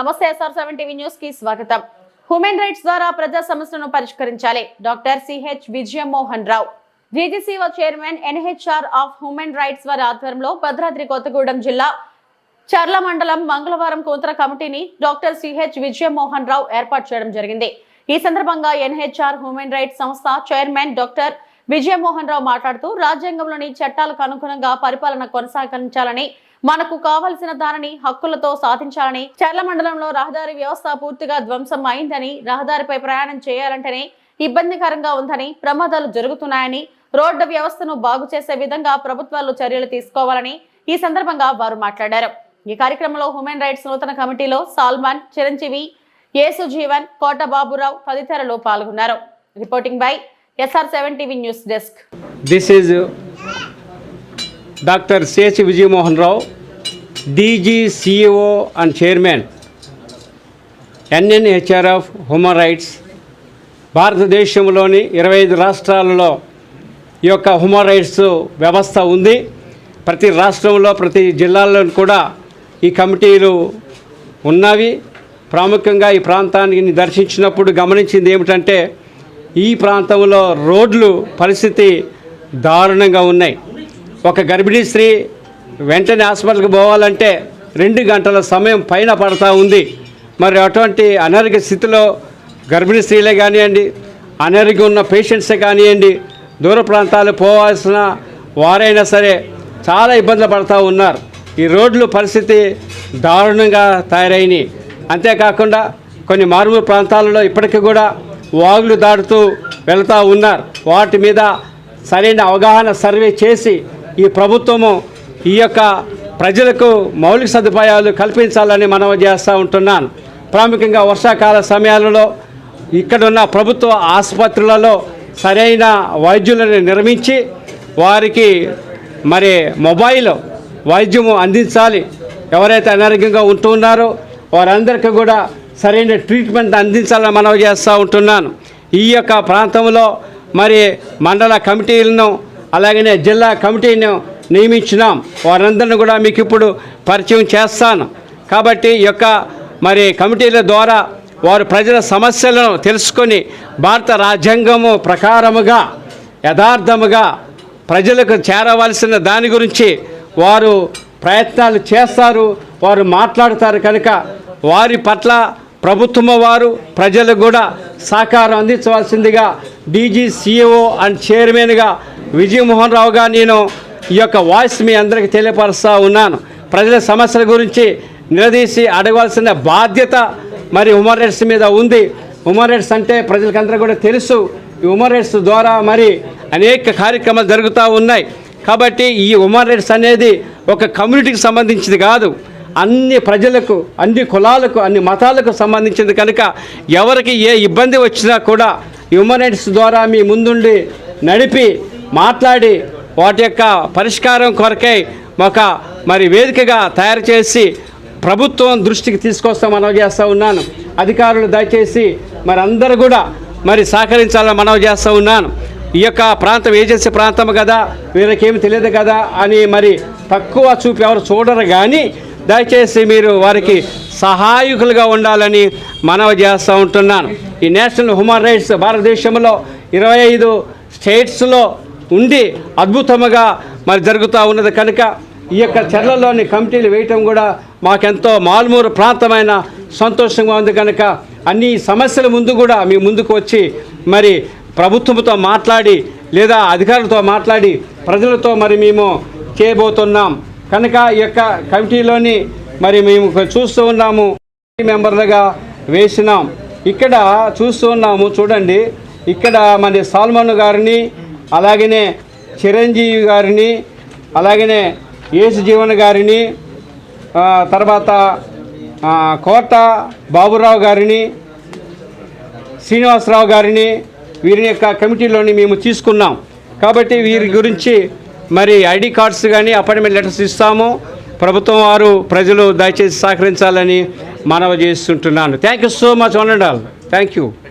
నమస్తే SR seven TV న్యూస్కి స్వాగతం. హ్యూమన్ రైట్స్ ద్వారా ప్రజా సమస్యలను పరిష్కరించాలి. Doctor CH Vijayamohan Rao. GGCO chairman NHR of human rights వారి ఆధ్వర్యంలో భద్రాద్రి కొత్తగూడెం జిల్లా చర్ల మండలం మంగళవారం కూతుర కమిటీని డాక్టర్ సిహెచ్ విజయమోహన్ రావు ఏర్పాటు చేయడం జరిగింది. ఈ సందర్భంగా ఎన్హెచ్ఆర్ హ్యూమన్ రైట్స్ సంస్థ చైర్మన్ డాక్టర్ విజయమోహన్ రావు మాట్లాడుతూ రాజ్యాంగంలోని చట్టాలకు అనుగుణంగా పరిపాలన కొనసాగించాలని మనకు కావలసిన దానిని హక్కులతో సాధించాలని చర్ల మండలంలో రహదారి వ్యవస్థ పూర్తిగా ధ్వంసం అయిందని రహదారిపై ప్రయాణం చేయాలంటేనే ఇబ్బందికరంగా ఉందని ప్రమాదాలు జరుగుతున్నాయని రోడ్డు వ్యవస్థను బాగు చేసే విధంగా ప్రభుత్వాలు చర్యలు తీసుకోవాలని ఈ సందర్భంగా వారు మాట్లాడారు. ఈ కార్యక్రమంలో హ్యూమన్ రైట్స్ నూతన కమిటీలో సాల్మాన్ చిరంజీవి యేసు జీవన్ కోట బాబురావు తదితరులు పాల్గొన్నారు. Reporting by SR seven TV news desk. This is doctor CH Vijayamohan Rao DGCO and chairman NNHR of human rights భారతదేశంలోని ఇరవై ఐదు రాష్ట్రాలలో ఈ యొక్క హ్యూమన్ రైట్స్ వ్యవస్థ ఉంది. ప్రతి రాష్ట్రంలో ప్రతి జిల్లాల్లో కూడా ఈ కమిటీలు ఉన్నవి. ప్రాముఖ్యంగా ఈ ప్రాంతాన్ని దర్శించినప్పుడు గమనించింది ఏమిటంటే ఈ ప్రాంతంలో రోడ్లు పరిస్థితి దారుణంగా ఉన్నాయి. ఒక గర్భిణీ స్త్రీ వెంటనే హాస్పిటల్కి పోవాలంటే రెండు గంటల సమయం పైన పడతా ఉంది. మరి అటువంటి అనారోగ్య స్థితిలో గర్భిణీ స్త్రీలే కానివ్వండి అనారోగ్యం ఉన్న పేషెంట్సే కానివ్వండి దూర ప్రాంతాలు పోవాల్సిన వారైనా సరే చాలా ఇబ్బందులు పడుతూ ఉన్నారు. ఈ రోడ్లు పరిస్థితి దారుణంగా తయారైనవి అంతేకాకుండా కొన్ని మారుమూల ప్రాంతాలలో ఇప్పటికీ కూడా వాగులు దాటుతూ వెళ్తూ ఉన్నారు. వాటి మీద సరైన అవగాహన సర్వే చేసి ఈ ప్రభుత్వము ఈ యొక్క ప్రజలకు మౌలిక సదుపాయాలు కల్పించాలని మనం చేస్తూ ఉంటున్నాను. ప్రాముఖ్యంగా వర్షాకాల సమయాలలో ఇక్కడున్న ప్రభుత్వ ఆసుపత్రులలో సరైన వైద్యులను నిర్మించి వారికి మరి మొబైల్ వైద్యము అందించాలి. ఎవరైతే అనారోగ్యంగా ఉంటూ ఉన్నారో వారందరికీ కూడా సరైన ట్రీట్మెంట్ అందించాలని మనం చేస్తూ ఉంటున్నాను. ఈ యొక్క ప్రాంతంలో మరి మండల కమిటీలను అలాగనే జిల్లా కమిటీని నియమించినాం. వారందరిని కూడా మీకు ఇప్పుడు పరిచయం చేస్తాను. కాబట్టి ఈ యొక్క మరి కమిటీల ద్వారా వారు ప్రజల సమస్యలను తెలుసుకొని భారత రాజ్యాంగము ప్రకారముగా యథార్థముగా ప్రజలకు చేరవలసిన దాని గురించి వారు ప్రయత్నాలు చేస్తారు వారు మాట్లాడతారు కనుక వారి పట్ల ప్రభుత్వం వారు ప్రజలకు కూడా సహకారం అందించవలసిందిగా డీజీ సీఈఓ అండ్ చైర్మన్గా విజయమోహన్ రావుగా నేను ఈ యొక్క వాయిస్ మీ అందరికీ తెలియపరుస్తూ ఉన్నాను. ప్రజల సమస్యల గురించి నిలదీసి అడగవలసిన బాధ్యత మరి ఉమర్ రైట్స్ మీద ఉంది. ఉమర్ రైట్స్ అంటే ప్రజలకందరూ కూడా తెలుసు. ఈ ఉమర్ రైట్స్ ద్వారా మరి అనేక కార్యక్రమాలు జరుగుతూ ఉన్నాయి. కాబట్టి ఈ ఉమర్ రైట్స్ అనేది ఒక కమ్యూనిటీకి సంబంధించింది కాదు. అన్ని ప్రజలకు అన్ని కులాలకు అన్ని మతాలకు సంబంధించింది కనుక ఎవరికి ఏ ఇబ్బంది వచ్చినా కూడా హ్యూమన్ రైట్స్ ద్వారా మీ ముందుండి నడిపి మాట్లాడి వాటి యొక్క పరిష్కారం కొరకై ఒక మరి వేదికగా తయారు చేసి ప్రభుత్వం దృష్టికి తీసుకొస్తాం మనవి చేస్తూ ఉన్నాను. అధికారులు దయచేసి మరి అందరూ కూడా మరి సహకరించాలని మనవి చేస్తూ ఉన్నాను. ఈ యొక్క ప్రాంతం ఏజెన్సీ ప్రాంతం కదా వీళ్ళకేమి తెలియదు కదా అని మరి తక్కువ చూపి ఎవరు చూడరు కానీ దయచేసి మీరు వారికి సహాయకులుగా ఉండాలని మనవి చేస్తూ ఉంటున్నాను. ఈ నేషనల్ హ్యూమన్ రైట్స్ భారతదేశంలో ఇరవై ఐదు స్టేట్స్లో ఉండి అద్భుతముగా మరి జరుగుతూ ఉన్నది. కనుక ఈ యొక్క చర్లలోని కమిటీలు వేయటం కూడా మాకెంతో మాల్మూరు ప్రాంతమైన సంతోషంగా ఉంది. కనుక అన్ని సమస్యల ముందు కూడా మీ ముందుకు వచ్చి మరి ప్రభుత్వంతో మాట్లాడి లేదా అధికారులతో మాట్లాడి ప్రజలతో మరి మేము చేయబోతున్నాం. కనుక ఈ యొక్క కమిటీలోని మరి మేము చూస్తూ ఉన్నాము. మెంబర్లుగా వేసినాం. ఇక్కడ చూస్తూ ఉన్నాము. చూడండి. ఇక్కడ మన సాల్మన్ గారిని అలాగనే చిరంజీవి గారిని అలాగనే యేసు జీవన్ గారిని తర్వాత కోట బాబురావు గారిని శ్రీనివాసరావు గారిని వీరి యొక్క కమిటీలోని మేము తీసుకున్నాం. కాబట్టి వీరి గురించి మరి ఐడి కార్డ్స్ కానీ అపాయింట్మెంట్ లెటర్స్ ఇస్తాము. ప్రభుత్వం వారు ప్రజలు దయచేసి సహకరించాలని మనవి చేస్తుంటున్నాను. Thank you so much one and all thank you